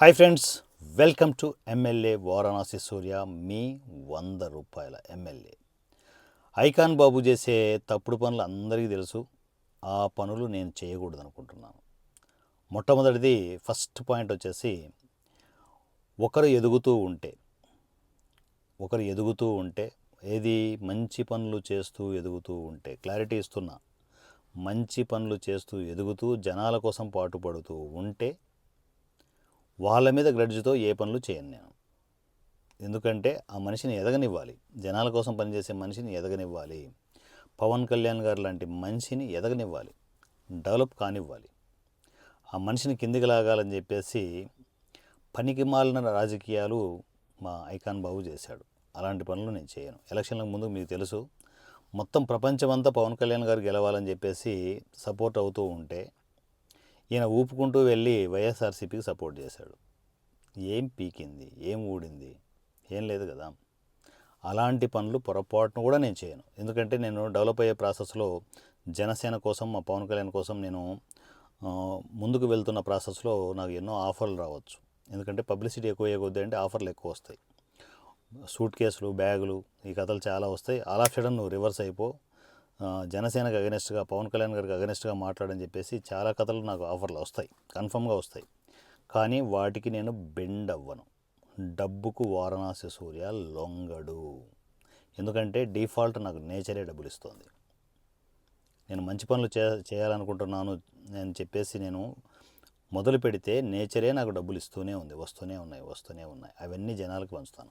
Hi friends welcome to MLA Varanasi Surya మీ వంద రూపాయల MLA. Icon బాబు చేసే తప్పుడు పనులు అందరికీ తెలుసు. ఆ పనులు నేను చేయకూడదు అనుకుంటున్నాను మొట్టమొదటిది ఫస్ట్ పాయింట్ వచ్చేసి ఒకరు ఎదుగుతూ ఉంటే ఒకరు ఎదుగుతూ ఉంటే ఏది మంచి పనులు చేస్తూ ఎదుగుతూ ఉంటే క్లారిటీ ఇస్తున్నా మంచి పనులు చేస్తూ ఎదుగుతూ జనాల కోసం పాటుపడుతూ ఉంటే వాళ్ళ మీద గ్రడ్జ్తో ఏ పనులు చేయను నేను. ఎందుకంటే ఆ మనిషిని ఎదగనివ్వాలి. జనాల కోసం పనిచేసే మనిషిని ఎదగనివ్వాలి. పవన్ కళ్యాణ్ గారు లాంటి మనిషిని ఎదగనివ్వాలి. డెవలప్ కానివ్వాలి. ఆ మనిషిని కిందికి లాగాలని చెప్పేసి పనికి మాలిన రాజకీయాలు మా ఐకాన్ బాబు చేశాడు. అలాంటి పనులు నేను చేయను. ఎలక్షన్లకు ముందు మీకు తెలుసు మొత్తం ప్రపంచమంతా పవన్ కళ్యాణ్ గారు గెలవాలని చెప్పేసి సపోర్ట్ అవుతూ ఉంటే ఈయన ఊపుకుంటూ వెళ్ళి వైఎస్ఆర్సీపీకి సపోర్ట్ చేశాడు. ఏం పీకింది? ఏం ఊడింది? ఏం లేదు కదా. అలాంటి పనులు పొరపాటును కూడా నేను చేయను. ఎందుకంటే నేను డెవలప్ అయ్యే ప్రాసెస్లో జనసేన కోసం మా పవన్ కళ్యాణ్ కోసం నేను ముందుకు వెళ్తున్న ప్రాసెస్లో నాకు ఎన్నో ఆఫర్లు రావచ్చు. ఎందుకంటే పబ్లిసిటీ ఎక్కువ అయ్యకొద్ది అంటే ఆఫర్లు ఎక్కువ వస్తాయి. సూట్ కేసులు బ్యాగులు ఈ కథలు చాలా వస్తాయి. అలా చేయడం నువ్వు రివర్స్ అయిపో జనసేనకు అగెనిస్ట్గా పవన్ కళ్యాణ్ గారికి అగెనిస్ట్గా మాట్లాడని చెప్పేసి చాలా కథలు నాకు ఆఫర్లు వస్తాయి. కన్ఫర్మ్గా వస్తాయి. కానీ వాటికి నేను బెండ్ అవ్వను డబ్బుకు వారణాసి సూర్య లొంగడు. ఎందుకంటే డిఫాల్ట్ నాకు నేచరే డబ్బులు ఇస్తుంది నేను మంచి పనులు చే చేయాలనుకుంటున్నాను నేను చెప్పేసి నేను మొదలు పెడితే నేచరే నాకు డబ్బులు ఇస్తూనే ఉంది. వస్తూనే ఉన్నాయి వస్తూనే ఉన్నాయి. అవన్నీ జనాలకు పంచుతాను.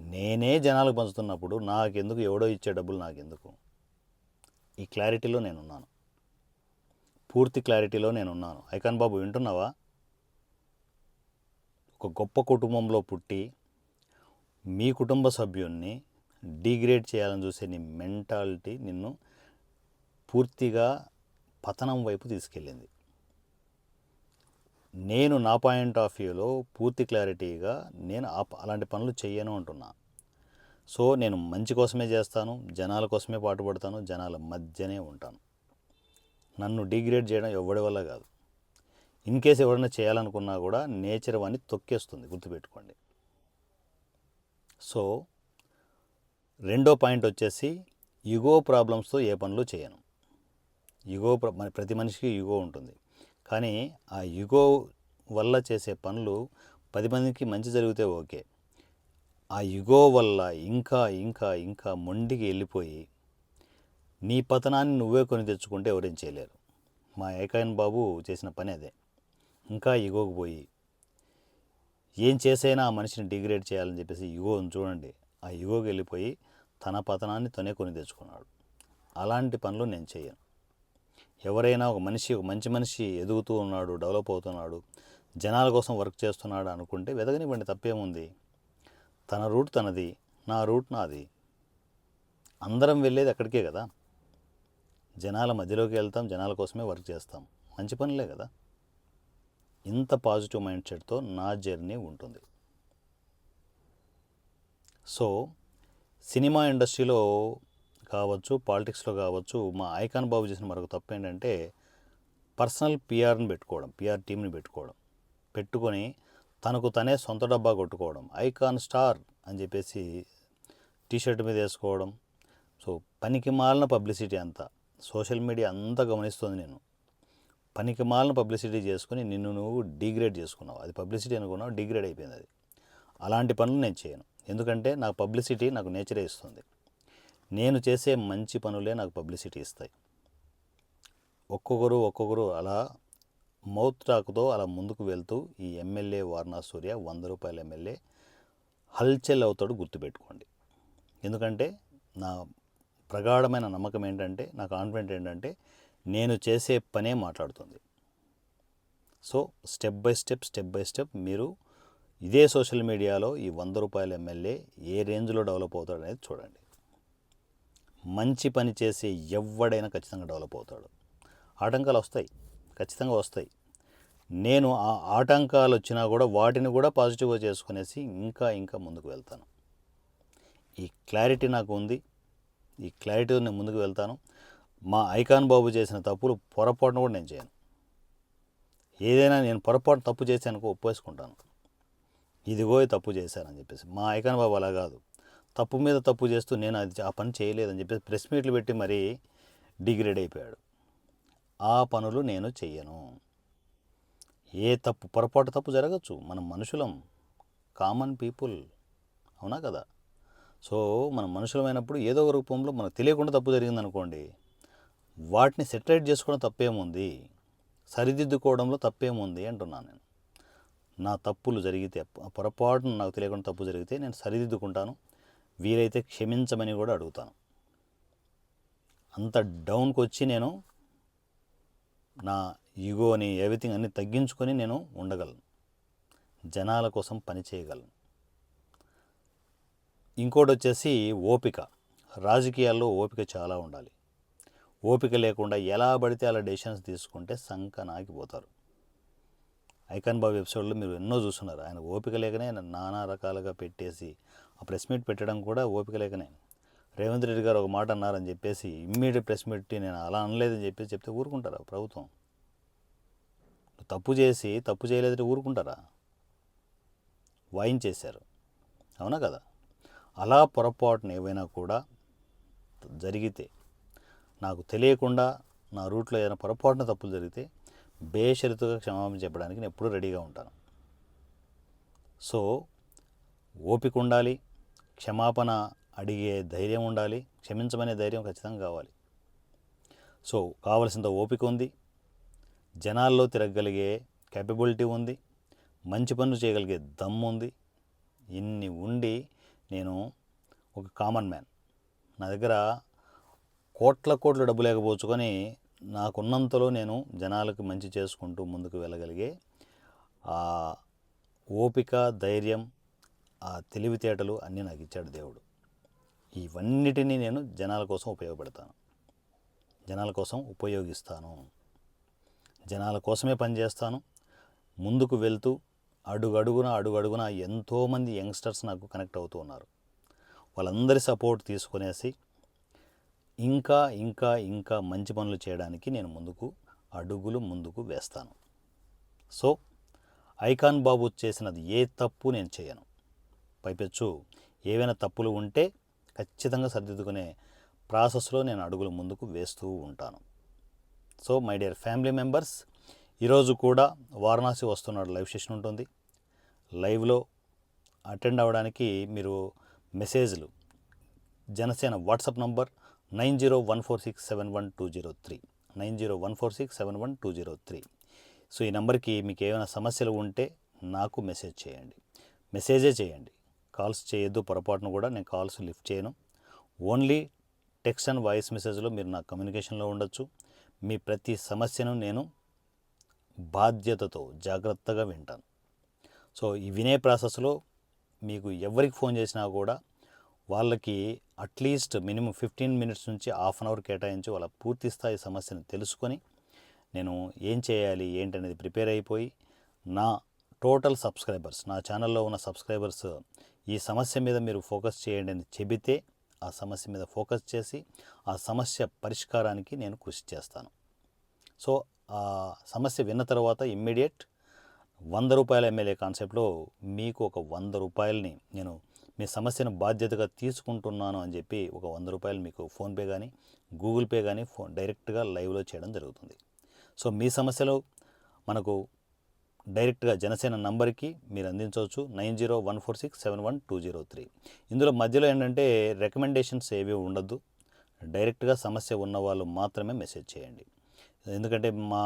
నేనే జనాలకు పంచుతున్నప్పుడు నాకెందుకు ఎవడో ఇచ్చే డబ్బులు నాకెందుకు? ఈ క్లారిటీలో నేనున్నాను. పూర్తి క్లారిటీలో నేనున్నాను. ఐకాన్ బాబు వింటున్నావా? ఒక గొప్ప కుటుంబంలో పుట్టి మీ కుటుంబ సభ్యుల్ని డిగ్రేడ్ చేయాలని చూసే నీ మెంటాలిటీ నిన్ను పూర్తిగా పతనం వైపు తీసుకెళ్ళింది. నేను నా పాయింట్ ఆఫ్ వ్యూలో పూర్తి క్లారిటీగా నేను అలాంటి పనులు చేయను అంటున్నా. సో నేను మంచి కోసమే చేస్తాను జనాల కోసమే పాటుపడతాను జనాల మధ్యనే ఉంటాను. నన్ను డిగ్రేడ్ చేయడం ఎవడి వల్ల కాదు. ఇన్ కేస్ ఎవరైనా చేయాలనుకున్నా కూడా నేచర్ వాడిని తొక్కేస్తుంది గుర్తుపెట్టుకోండి. సో రెండో పాయింట్ వచ్చేసి యుగో ప్రాబ్లమ్స్తో ఏ పనులు చేయను. యుగో ప్ర- ప్రతి మనిషికి యుగో ఉంటుంది. కానీ ఆ యుగో వల్ల చేసే పనులు పది మందికి మంచి జరిగితే ఓకే. ఆ యుగో వల్ల ఇంకా ఇంకా ఇంకా మొండికి వెళ్ళిపోయి నీ పతనాన్ని నువ్వే కొని తెచ్చుకుంటే ఎవరేం చేయలేరు. మా ఏకాయన్ బాబు చేసిన పని అదే. ఇంకా యుగోకు పోయి ఏం చేసైనా ఆ మనిషిని డిగ్రేడ్ చేయాలని చెప్పేసి యుగోని చూడండి. ఆ యుగోకి వెళ్ళిపోయి తన పతనాన్ని తనే కొని తెచ్చుకున్నాడు. అలాంటి పనులు నేను చేయను. ఎవరైనా ఒక మనిషి ఒక మంచి మనిషి ఎదుగుతూ ఉన్నాడు డెవలప్ అవుతున్నాడు జనాల కోసం వర్క్ చేస్తున్నాడు అనుకుంటే వెదగనివ్వండి తప్పేముంది? తన రూట్ తనది నా రూట్ నాది. అందరం వెళ్ళేది అక్కడికే కదా? జనాల మధ్యలోకి వెళ్తాం జనాల కోసమే వర్క్ చేస్తాం. మంచి పనులే కదా? ఇంత పాజిటివ్ మైండ్ సెట్తో నా జర్నీ ఉంటుంది. సో సినిమా ఇండస్ట్రీలో కావచ్చు పాలిటిక్స్లో కావచ్చు మా ఐకాన్ బాబు చేసిన మరొక తప్పు ఏంటంటే పర్సనల్ పిఆర్ని పెట్టుకోవడం పిఆర్ టీంని పెట్టుకోవడం. పెట్టుకొని తనకు తనే సొంత డబ్బా కొట్టుకోవడం ఐకాన్ స్టార్ అని చెప్పేసి టీషర్ట్ మీద వేసుకోవడం. సో పనికి మాలిన పబ్లిసిటీ అంతా సోషల్ మీడియా అంతా గమనిస్తుంది నేను. పనికి మాలిన పబ్లిసిటీ చేసుకుని నిన్ను నువ్వు డిగ్రేడ్ చేసుకున్నావు. అది పబ్లిసిటీ అనుకున్నావు డిగ్రేడ్ అయిపోయింది అది. అలాంటి పనులు నేను చేయను. ఎందుకంటే నాకు పబ్లిసిటీ నాకు నేచరే ఇస్తుంది. నేను చేసే మంచి పనులే నాకు పబ్లిసిటీ ఇస్తాయి. ఒక్కొక్కరు ఒక్కొక్కరు అలా మౌత్ టాక్తో అలా ముందుకు వెళ్తూ ఈ ఎమ్మెల్యే వారణా సూర్య వంద రూపాయల ఎమ్మెల్యే హల్చల్ అవుతాడు గుర్తుపెట్టుకోండి. ఎందుకంటే నా ప్రగాఢమైన నమ్మకం ఏంటంటే నా కాన్ఫిడెంట్ ఏంటంటే నేను చేసే పనే మాట్లాడుతుంది. So step by step step by step మీరు ఇదే సోషల్ మీడియాలో ఈ వంద రూపాయల ఎమ్మెల్యే ఏ రేంజ్లో డెవలప్ అవుతాడు అనేది చూడండి. మంచి పని చేసే ఎవడైనా ఖచ్చితంగా డెవలప్ అవుతాడు. ఆటంకాలు వస్తాయి. ఖచ్చితంగా వస్తాయి. నేను ఆ ఆటంకాలు వచ్చినా కూడా వాటిని కూడా పాజిటివ్గా చేసుకునేసి ఇంకా ఇంకా ముందుకు వెళ్తాను. ఈ క్లారిటీ నాకు ఉంది. ఈ క్లారిటీతో నేను ముందుకు వెళ్తాను. మా ఐకాన్ బాబు చేసిన తప్పులు పొరపాటును కూడా నేను చేయను. ఏదైనా నేను పొరపాటు తప్పు చేశానుకో ఒప్పేసుకుంటాను. ఇదిగో తప్పు చేశానని చెప్పేసి. మా ఐకాన్ బాబు అలా కాదు. తప్పు మీద తప్పు చేస్తూ నేను అది ఆ పని చేయలేదని చెప్పేసి ప్రెస్ మీట్లు పెట్టి మరీ డిగ్రేడ్ అయిపోయాడు. ఆ పనులు నేను చెయ్యను. ఏ తప్పు పొరపాటు తప్పు జరగచ్చు. మనం మనుషులం. Common people. అవునా కదా? సో మనం మనుషులమైనప్పుడు ఏదో ఒక రూపంలో మనకు తెలియకుండా తప్పు జరిగిందనుకోండి వాటిని సెటరేట్ చేసుకోవడం తప్పేముంది? సరిదిద్దుకోవడంలో తప్పేముంది అంటున్నాను నేను. నా తప్పులు జరిగితే పొరపాటున నాకు తెలియకుండా తప్పు జరిగితే నేను సరిదిద్దుకుంటాను. వీలైతే క్షమించమని కూడా అడుగుతాను. అంత డౌన్కి వచ్చి నేను నా ఈగోని ఎవ్రీథింగ్ అన్ని తగ్గించుకొని నేను ఉండగలను. జనాల కోసం పని చేయగలను. ఇంకోటి వచ్చేసి ఓపిక. రాజకీయాల్లో ఓపిక చాలా ఉండాలి. ఓపిక లేకుండా ఎలా పడితే అలా డెసిషన్స్ తీసుకుంటే సంక నాకిపోతారు ఐకాన్ బాబు ఎపిసోడ్లో మీరు ఎన్నో చూస్తున్నారు. ఆయన ఓపిక లేకనే నానా రకాలుగా పెట్టేసి ఆ ప్రెస్ మీట్ పెట్టడం కూడా ఓపిక లేకనే. రేవంత్ రెడ్డి గారు ఒక మాట అన్నారని చెప్పేసి ఇమ్మీడియట్ ప్రెస్ మీట్ నేను అలా అనలేదని చెప్పేసి చెప్తే ఊరుకుంటారా ప్రభుత్వం? తప్పు చేసి తప్పు చేయలేదంటే ఊరుకుంటారా? వాయించేశారు అవునా కదా? అలా పొరపాటున ఏవైనా కూడా జరిగితే నాకు తెలియకుండా నా రూట్లో ఏదైనా పొరపాటున తప్పులు జరిగితే బేషరతుగా క్షమాపణ చెప్పడానికి నేను ఎప్పుడూ రెడీగా ఉంటాను. సో ఓపిక ఉండాలి క్షమాపణ అడిగే ధైర్యం ఉండాలి క్షమించమనే ధైర్యం ఖచ్చితంగా కావాలి. సో కావలసినంత ఓపిక ఉంది జనాల్లో తిరగగలిగే క్యాపబిలిటీ ఉంది మంచి పనులు చేయగలిగే దమ్ము ఉంది ఇన్ని ఉండి నేను ఒక కామన్ మ్యాన్ నా దగ్గర కోట్ల కోట్ల డబ్బు లేకపోవచ్చు కానీ నాకున్నంతలో నేను జనాలకు మంచి చేసుకుంటూ ముందుకు వెళ్ళగలిగే ఆ ఓపిక ధైర్యం ఆ తెలివితేటలు అన్నీ నాకు ఇచ్చాడు దేవుడు. ఇవన్నిటినీ నేను జనాల కోసం ఉపయోగపెడతాను. జనాల కోసం ఉపయోగిస్తాను. జనాల కోసమే పనిచేస్తాను ముందుకు వెళ్తూ అడుగడుగున అడుగడుగున ఎంతోమంది యంగ్స్టర్స్ నాకు కనెక్ట్ అవుతూ ఉన్నారు. వాళ్ళందరి సపోర్ట్ తీసుకునేసి ఇంకా ఇంకా ఇంకా మంచి పనులు చేయడానికి నేను ముందుకు అడుగులు ముందుకు వేస్తాను. సో ఐకాన్ బాబు చేసినది ఏ తప్పు నేను చేయను. పైపెచ్చు. ఏవైనా తప్పులు ఉంటే ఖచ్చితంగా సరిదిద్దుకునే ప్రాసెస్లో నేను అడుగులు ముందుకు వేస్తూ ఉంటాను. So my dear family members ఈరోజు కూడా వారణాసి వస్తున్నాడు లైవ్ సెషన్ ఉంటుంది. లైవ్లో అటెండ్ అవ్వడానికి మీరు మెసేజ్లు Janasena WhatsApp number nine zero one four six seven one two zero three. Nine zero one four six seven one two zero three. So ఈ నెంబర్కి మీకు ఏమైనా సమస్యలు ఉంటే నాకు మెసేజ్ చేయండి. మెసేజే చేయండి. కాల్స్ చేయొద్దు పొరపాటును కూడా నేను కాల్స్ లిఫ్ట్ చేయను. ఓన్లీ టెక్స్ట్ అండ్ వాయిస్ మెసేజ్లో మీరు నా కమ్యూనికేషన్లో ఉండొచ్చు. మీ ప్రతి సమస్యను నేను బాధ్యతతో జాగ్రత్తగా వింటాను. సో ఈ వినే ప్రాసెస్లో మీకు ఎవరికి ఫోన్ చేసినా కూడా వాళ్ళకి at least minimum fifteen minutes నుంచి హాఫ్ అన్ అవర్ కేటాయించి వాళ్ళ పూర్తి స్థాయి సమస్యను తెలుసుకొని నేను ఏం చేయాలి ఏంటనేది ప్రిపేర్ అయిపోయి నా టోటల్ సబ్స్క్రైబర్స్ నా ఛానల్లో ఉన్న సబ్స్క్రైబర్స్ ఈ సమస్య మీద మీరు ఫోకస్ చేయండి అని చెబితే ఆ సమస్య మీద ఫోకస్ చేసి ఆ సమస్య పరిష్కారానికి నేను కృషి చేస్తాను. సో ఆ సమస్య విన్న తర్వాత ఇమ్మీడియట్ వంద రూపాయల ఎమ్మెల్యే కాన్సెప్ట్లో మీకు ఒక వంద రూపాయలని నేను మీ సమస్యను బాధ్యతగా తీసుకుంటున్నాను అని చెప్పి ఒక వంద రూపాయలు మీకు ఫోన్పే కానీ గూగుల్ పే కానీ ఫోన్ డైరెక్ట్గా లైవ్లో చేయడం జరుగుతుంది. సో మీ సమస్యలు మనకు డైరెక్ట్గా జనసేన నంబర్కి మీరు అందించవచ్చు nine zero one four six seven one two zero three. ఇందులో మధ్యలో ఏంటంటే రికమెండేషన్స్ ఏవి ఉండద్దు. డైరెక్ట్గా సమస్య ఉన్న వాళ్ళు మాత్రమే మెసేజ్ చేయండి. ఎందుకంటే మా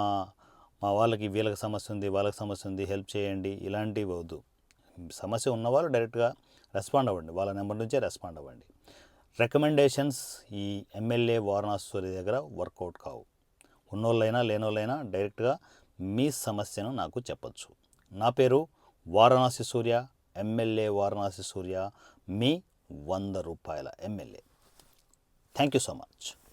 మా వాళ్ళకి వీళ్ళకి సమస్య ఉంది వాళ్ళకి సమస్య ఉంది హెల్ప్ చేయండి ఇలాంటివి వద్దు. సమస్య ఉన్నవాళ్ళు డైరెక్ట్గా రెస్పాండ్ అవ్వండి వాళ్ళ నెంబర్ నుంచే రెస్పాండ్ అవ్వండి. రికమెండేషన్స్ ఈ ఎమ్మెల్యే వారణాసి దగ్గర వర్కౌట్ కావు. ఉన్నోళ్ళైనా లేనోళ్ళైనా డైరెక్ట్గా మీ సమస్యను నాకు చెప్పచ్చు. నా పేరు వారణాసి సూర్య ఎమ్మెల్యే వారణాసి సూర్య మీ వంద రూపాయల MLA. Thank you so much.